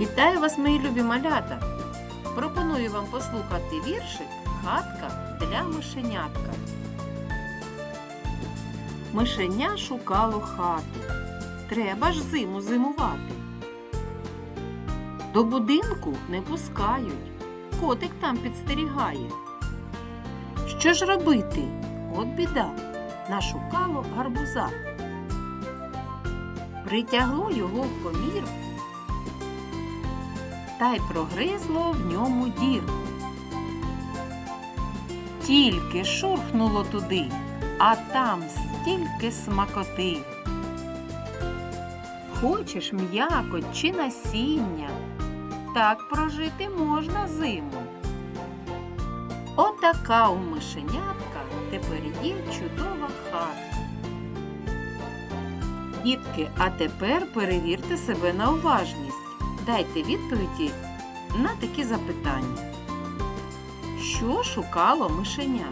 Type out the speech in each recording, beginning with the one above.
Вітаю вас, мої любі малята! Пропоную вам послухати віршик Хатка для мишенятка. Мишеня шукало хату. Треба ж зиму зимувати. До будинку не пускають. Котик там підстерігає. Що ж робити? От біда. Нашукало гарбуза. Притягло його в комір та й прогризло в ньому дірку. Тільки шурхнуло туди, а там стільки смакоти. Хочеш м'якоть чи насіння, так прожити можна зиму. Отака у мишенятка тепер є чудова хатка. Дітки, а тепер перевірте себе на уважність. Дайте відповіді на такі запитання. Що шукало мишеня?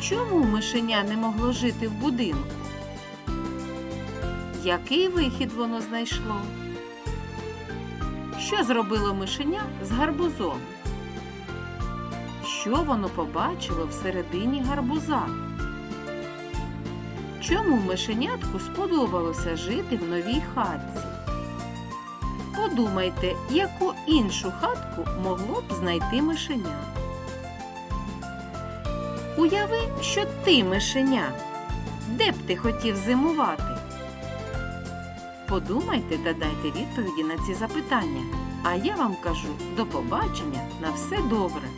Чому мишеня не могло жити в будинку? Який вихід воно знайшло? Що зробило мишеня з гарбузом? Що воно побачило всередині гарбуза? Чому мишенятку сподобалося жити в новій хатці? Подумайте, яку іншу хатку могло б знайти мишеня. Уяви, що ти мишеня. Де б ти хотів зимувати? Подумайте та дайте відповіді на ці запитання. А я вам кажу до побачення на все добре.